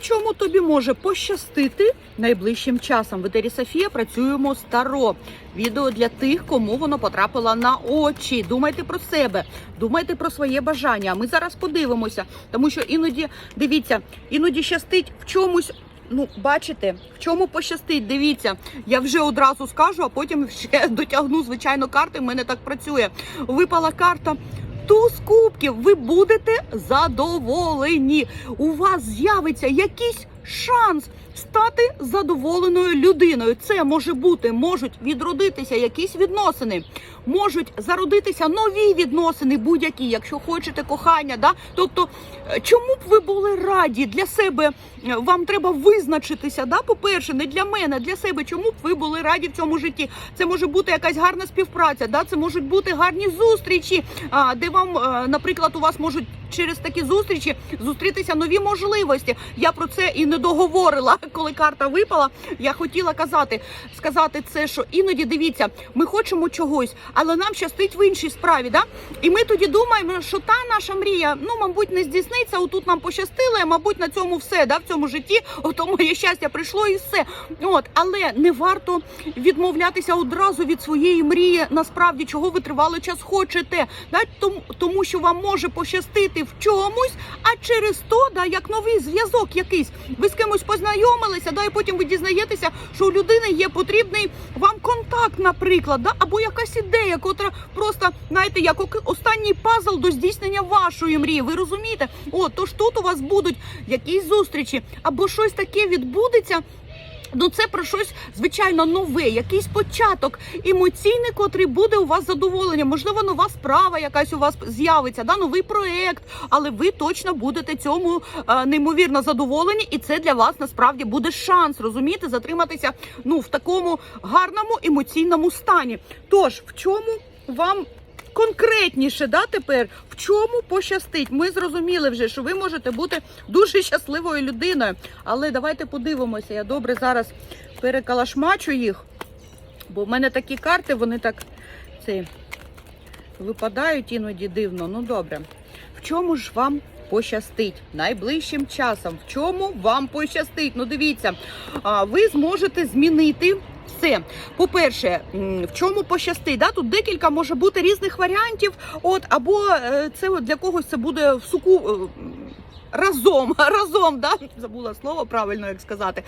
чому тобі може пощастити найближчим часом. В етері Софія працюємо старо. Відео для тих, кому воно потрапило на очі. Думайте про себе, думайте про своє бажання. Ми зараз подивимося, тому що іноді дивіться, іноді щастить в чомусь. Ну, бачите, в чому пощастить? Дивіться, я вже одразу скажу, а потім ще дотягну звичайно карти. В мене так працює. Випала карта. Туз кубків, ви будете задоволені. У вас з'явиться якийсь шанс стати задоволеною людиною. Це може бути, можуть відродитися якісь відносини, можуть зародитися нові відносини, будь-які, якщо хочете кохання. Да? Тобто, е, чому б ви були раді для себе? е, Вам треба визначитися. Да? По-перше, не для мене, для себе. Чому б ви були раді в цьому житті? Це може бути якась гарна співпраця, да? це можуть бути гарні зустрічі, де вам, е, наприклад, у вас можуть через такі зустрічі зустрітися нові можливості. Я про це і не договорила, коли карта випала. Я хотіла казати, сказати це, що іноді дивіться, ми хочемо чогось, але нам щастить в іншій справі. Да? І ми тоді думаємо, що та наша мрія, ну мабуть, не здійсниться. Отут нам пощастило, і, мабуть, на цьому все да, в цьому житті. Ото моє щастя прийшло і все. От, але не варто відмовлятися одразу від своєї мрії. Насправді, чого ви тривалий час хочете, да? тому, тому що вам може пощастити в чомусь, а через то, да, як новий зв'язок якийсь, ви з кимось познайомилися, да, і потім ви дізнаєтеся, що у людини є потрібний вам контакт, наприклад, да, або якась ідея, котра просто, знаєте, як останній пазл до здійснення вашої мрії. Ви розумієте? О, тож тут у вас будуть якісь зустрічі, або щось таке відбудеться. Ну, це про щось звичайно нове, якийсь початок емоційний, котрий буде у вас задоволення. Можливо, нова справа якась у вас з'явиться, да, новий проект, але ви точно будете цьому е, неймовірно задоволені, і це для вас насправді буде шанс розумієте, затриматися ну в такому гарному емоційному стані. Тож в чому вам конкретніше, да, тепер в чому пощастить? Ми зрозуміли вже, що ви можете бути дуже щасливою людиною. Але давайте подивимося. Я добре зараз перекалашмачу їх, бо в мене такі карти, вони так це, випадають іноді дивно. Ну добре. В чому ж вам пощастить найближчим часом? В чому вам пощастить? Ну дивіться, ви зможете змінити. Все, по-перше, в чому пощастить? Да? Тут декілька може бути різних варіантів. От або е, це для когось це буде в суку е, разом, разом, да? забула слово правильно як сказати.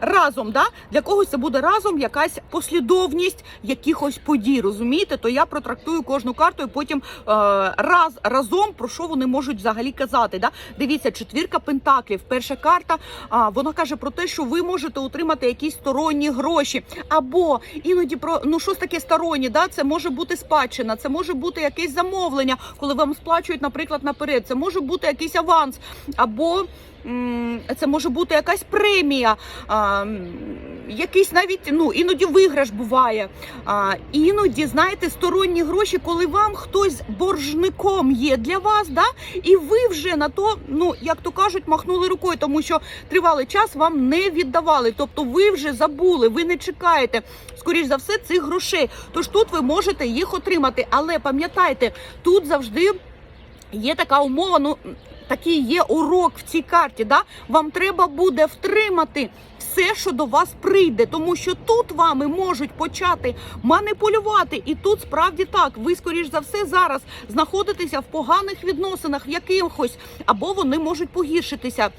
Разом, да? для когось це буде разом якась послідовність якихось подій. Розумієте? То я протрактую кожну карту і потім е, раз разом про що вони можуть взагалі казати. Да? Дивіться, четвірка пентаклів. Перша карта а, вона каже про те, що ви можете отримати якісь сторонні гроші, або іноді про ну щось таке сторонні, да? це може бути спадщина, це може бути якесь замовлення, коли вам сплачують, наприклад, наперед. Це може бути якийсь аванс, або це може бути якась премія, якийсь навіть ну іноді виграш буває. Іноді, знаєте, сторонні гроші, коли вам хтось боржником є для вас, да? і ви вже на то, ну як то кажуть, махнули рукою, тому що тривалий час вам не віддавали. Тобто ви вже забули, ви не чекаєте, скоріш за все, цих грошей. Тож тут ви можете їх отримати. Але пам'ятайте, тут завжди є така умова. Ну такий є урок в цій карті. Да? Вам треба буде втримати. Все, що до вас прийде, тому що тут вами можуть почати маніпулювати, і тут справді так. Ви скоріш за все зараз знаходитеся в поганих відносинах, в якихось, або вони можуть погіршитися.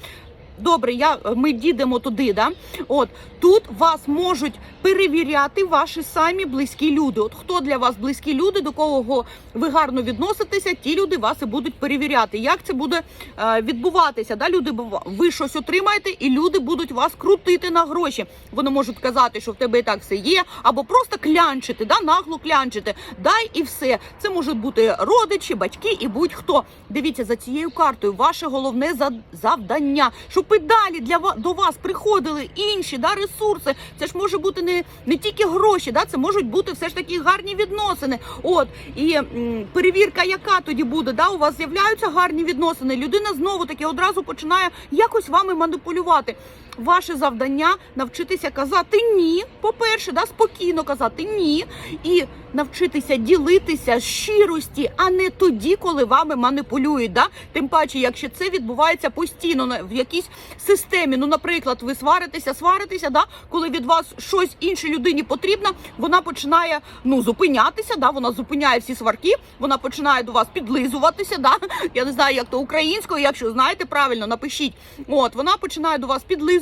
Добре, я ми дійдемо туди. Да? От тут вас можуть перевіряти ваші самі близькі люди. От хто для вас близькі люди, до кого ви гарно відноситеся, ті люди вас і будуть перевіряти. Як це буде е, відбуватися? Да? Люди ви щось отримаєте, і люди будуть вас крутити на гроші. Вони можуть казати, що в тебе і так все є, або просто клянчити, да? нагло клянчити. Дай і все. Це можуть бути родичі, батьки і будь-хто. Дивіться за цією картою. Ваше головне за- завдання, щоб і далі для до вас приходили інші да, ресурси. Це ж може бути не, не тільки гроші, да, це можуть бути все ж таки гарні відносини. От і м, перевірка, яка тоді буде, да, у вас з'являються гарні відносини. Людина знову таки одразу починає якось вами маніпулювати. Ваше завдання навчитися казати ні. По-перше, да, спокійно казати ні, і навчитися ділитися щирості, а не тоді, коли вами маніпулюють. Да? Тим паче, якщо це відбувається постійно в якійсь системі. Ну, наприклад, ви сваритеся, сваритеся, да, коли від вас щось іншій людині потрібно, вона починає ну зупинятися. Да, вона зупиняє всі сварки, вона починає до вас підлизуватися. Да, я не знаю, як то українською, якщо знаєте правильно, напишіть. От вона починає до вас підлизуватися.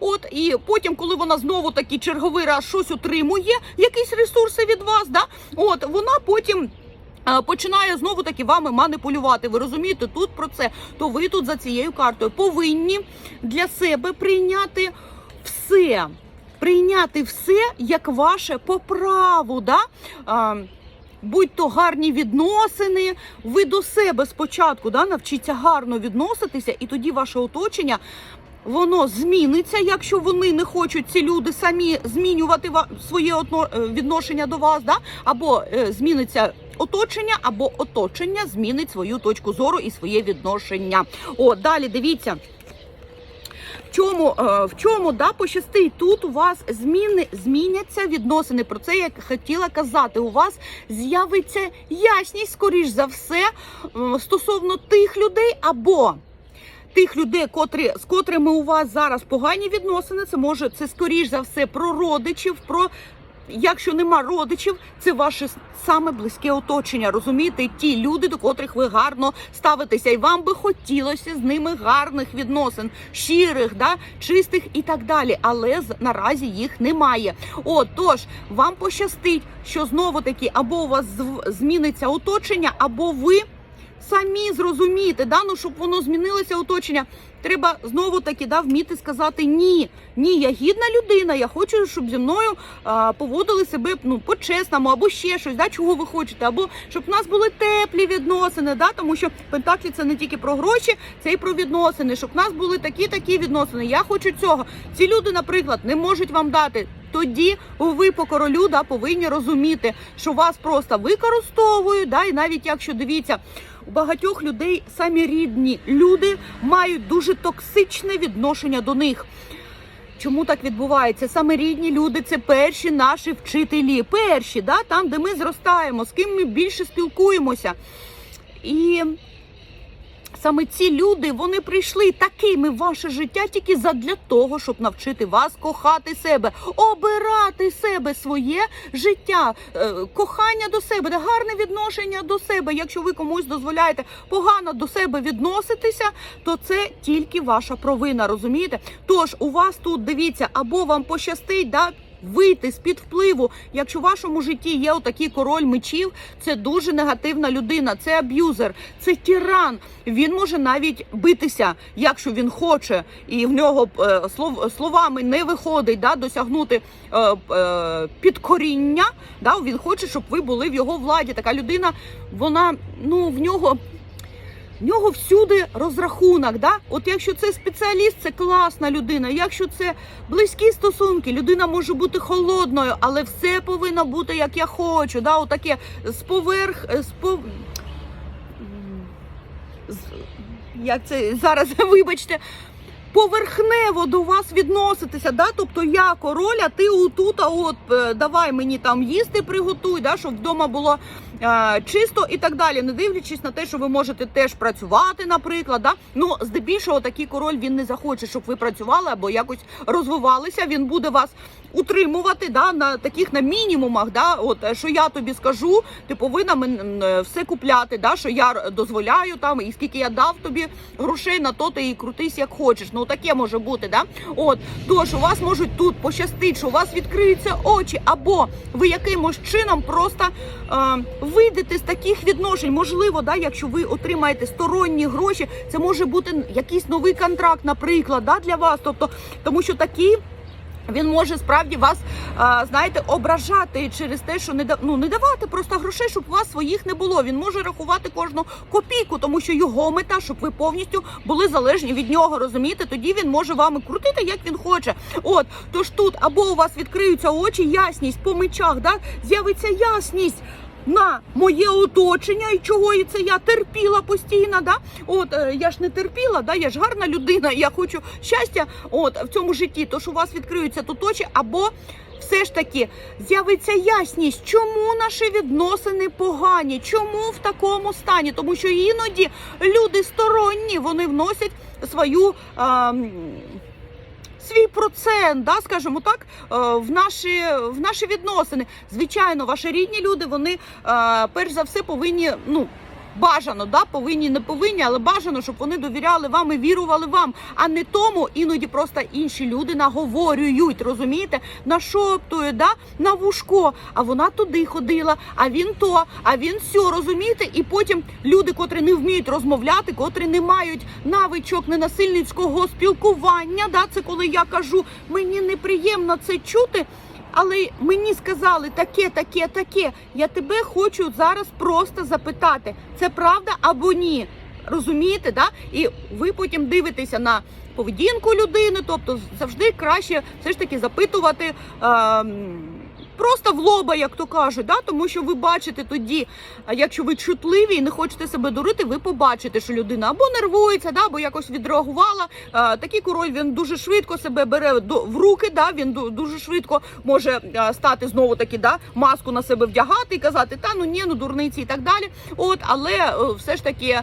От і потім, коли вона знову таки черговий раз щось отримує, якісь ресурси від вас, да, от вона потім. е, Починає знову таки вами маніпулювати. Ви розумієте, тут про це. То ви тут за цією картою повинні для себе прийняти все. Прийняти все як ваше по праву. Да? А, будь то гарні відносини, ви до себе спочатку да, навчіться гарно відноситися, і тоді ваше оточення. Воно зміниться, якщо вони не хочуть ці люди самі змінювати своє е, відношення до вас, да? або е, зміниться оточення, або оточення змінить свою точку зору і своє відношення. О, далі дивіться. В чому, е, в чому да, пощастить? Тут у вас зміни зміняться відносини. Про це я хотіла казати. У вас з'явиться ясність, скоріш за все, стосовно тих людей або. Тих людей, котрі з котрими у вас зараз погані відносини, це може це скоріш за все про родичів, про якщо нема родичів, це ваше саме близьке оточення. Розумієте, ті люди, до котрих ви гарно ставитеся, і вам би хотілося з ними гарних відносин, щирих, да, чистих і так далі. Але наразі їх немає. От тож вам пощастить, що знову таки або у вас зміниться оточення, або ви самі зрозумієте, да? ну, щоб воно змінилося оточення. Треба знову таки да, вміти сказати ні. Ні, я гідна людина. Я хочу, щоб зі мною а, поводили себе ну, по-чесному, або ще щось, да, чого ви хочете, або щоб в нас були теплі відносини, да, тому що Пентаклі це не тільки про гроші, це і про відносини, щоб в нас були такі-такі відносини. Я хочу цього. Ці люди, наприклад, не можуть вам дати. Тоді ви по королю да, повинні розуміти, що вас просто використовують, да, і навіть якщо дивіться, у багатьох людей самі рідні люди мають дуже токсичне відношення до них. Чому так відбувається? Саме рідні люди це перші наші вчителі, перші, да, там, де ми зростаємо, з ким ми більше спілкуємося. І саме ці люди вони прийшли такими в ваше життя тільки задля того, щоб навчити вас кохати себе, обирати себе своє життя, е, кохання до себе, гарне відношення до себе. Якщо ви комусь дозволяєте погано до себе відноситися, то це тільки ваша провина, розумієте? Тож у вас тут дивіться, або вам пощастить, да. Вийти з під впливу, якщо в вашому житті є отакий король мечів, це дуже негативна людина, це аб'юзер, це тиран. Він може навіть битися, якщо він хоче, і в нього е, слов, словами не виходить да, досягнути е, е, підкоріння. Да, він хоче, щоб ви були в його владі. Така людина, вона ну в нього. В нього всюди розрахунок. Да? От якщо це спеціаліст, це класна людина. Якщо це близькі стосунки, людина може бути холодною, але все повинно бути як я хочу. Да? Отаке з поверх, з пов... як це зараз, вибачте. Поверхнево до вас відноситися, да? тобто я король, а ти отут, а от е, давай мені там їсти приготуй, да? щоб вдома було е, чисто і так далі, не дивлячись на те, що ви можете теж працювати, наприклад. Да? Ну, здебільшого такий король він не захоче, щоб ви працювали або якось розвивалися. Він буде вас утримувати да, на таких на мінімумах. Да? От е, що я тобі скажу, ти повинна мен- е, все купляти, да? що я дозволяю там, і скільки я дав тобі грошей на то, ти і крутись як хочеш. Ну таке може бути, да? От тож у вас можуть тут пощастить, що у вас відкриються очі, або ви якимось чином просто е, вийдете з таких відношень. Можливо, да, якщо ви отримаєте сторонні гроші, це може бути якийсь новий контракт, наприклад, да, для вас. Тобто, тому що такі. Він може справді вас, знаєте, ображати через те, що не да- ну, не давати просто грошей, щоб у вас своїх не було. Він може рахувати кожну копійку, тому що його мета, щоб ви повністю були залежні від нього. Розумієте? Тоді він може вами крутити, як він хоче. От тож тут або у вас відкриються очі, ясність по мечах, да? з'явиться ясність. На моє оточення, і чого і це я терпіла постійно. Да? От е, я ж не терпіла, да? я ж гарна людина, я хочу щастя от в цьому житті. Тож у вас відкриються тут очі, або все ж таки з'явиться ясність, чому наші відносини погані, чому в такому стані, тому що іноді люди сторонні вони вносять свою. ем, Свій процент, да, скажімо так, е, в наші, в наші відносини. Звичайно, ваші рідні люди, вони е, перш за все повинні, ну. Бажано, да, повинні, не повинні, але бажано, щоб вони довіряли вам і вірували вам, а не тому іноді просто інші люди наговорюють, розумієте, нашоптують, да, на вушко. А вона туди ходила, а він то, а він сьо, розумієте? І потім люди, котрі не вміють розмовляти, котрі не мають навичок ненасильницького спілкування. Да, це коли я кажу, мені неприємно це чути. Але мені сказали таке, таке, таке. Я тебе хочу зараз просто запитати, це правда або ні. Розумієте, да? І ви потім дивитеся на поведінку людини, тобто завжди краще все ж таки запитувати. ем, Просто в лоба, як то кажуть, да? тому що ви бачите тоді, якщо ви чутливі і не хочете себе дурити, ви побачите, що людина або нервується, да, або якось відреагувала. Такий король він дуже швидко себе бере в руки. Да, він дуже швидко може стати знову таки, да, маску на себе вдягати і казати, та ну ні, ну дурниці і так далі. От, але е, все ж таки.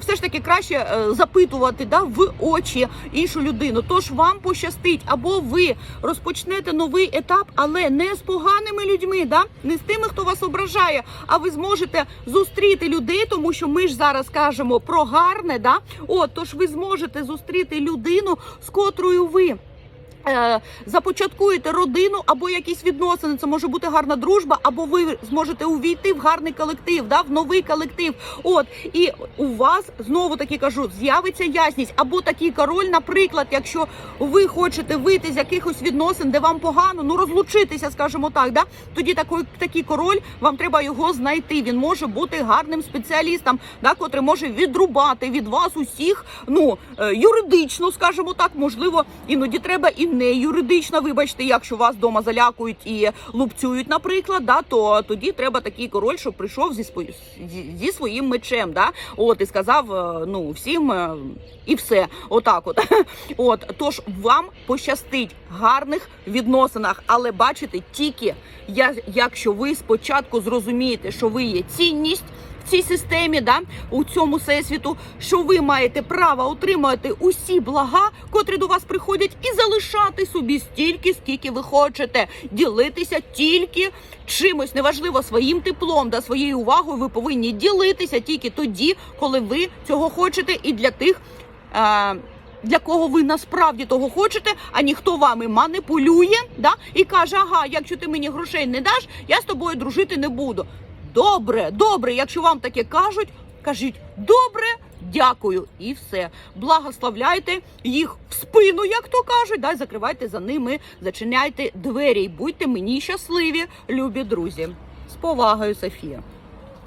Все ж таки краще е, запитувати да, в очі іншу людину. Тож вам пощастить, або ви розпочнете новий етап, але не з поганими людьми, да? не з тими, хто вас ображає, а ви зможете зустріти людей, тому що ми ж зараз кажемо про гарне. Да? От, тож ви зможете зустріти людину, з котрою ви. Е, Започаткуєте родину або якісь відносини, це може бути гарна дружба, або ви зможете увійти в гарний колектив, да, в новий колектив. От і у вас знову таки кажу, з'явиться ясність, або такий король, наприклад, якщо ви хочете вийти з якихось відносин, де вам погано, ну розлучитися, скажімо так, да, тоді такий, такий король, вам треба його знайти. Він може бути гарним спеціалістом, да, котрий може відрубати від вас усіх, ну е, юридично, скажімо так, можливо, іноді треба і не юридично. Вибачте, якщо вас вдома залякують і лупцюють, наприклад, да, то тоді треба такий король, щоб прийшов зі свої- зі, своїм мечем, да, от і сказав, е, ну всім е, і все, отак, от. От тож вам пощастить гарних відносинах, але бачите, тільки якщо ви спочатку зрозумієте, що ви є цінність. Цій системі, да, у цьому всесвіту, що ви маєте право отримати усі блага, котрі до вас приходять, і залишати собі стільки, скільки ви хочете, ділитися тільки чимось, неважливо своїм теплом, да, своєю увагою. Ви повинні ділитися тільки тоді, коли ви цього хочете, і для тих. Е- для кого ви насправді того хочете, а ніхто вами маніпулює, да, і каже, ага, якщо ти мені грошей не даш, я з тобою дружити не буду. Добре, добре, якщо вам таке кажуть, кажіть добре, дякую, і все. Благословляйте їх в спину, як то кажуть, да, і закривайте за ними, зачиняйте двері і будьте мені щасливі, любі друзі. З повагою, Софія.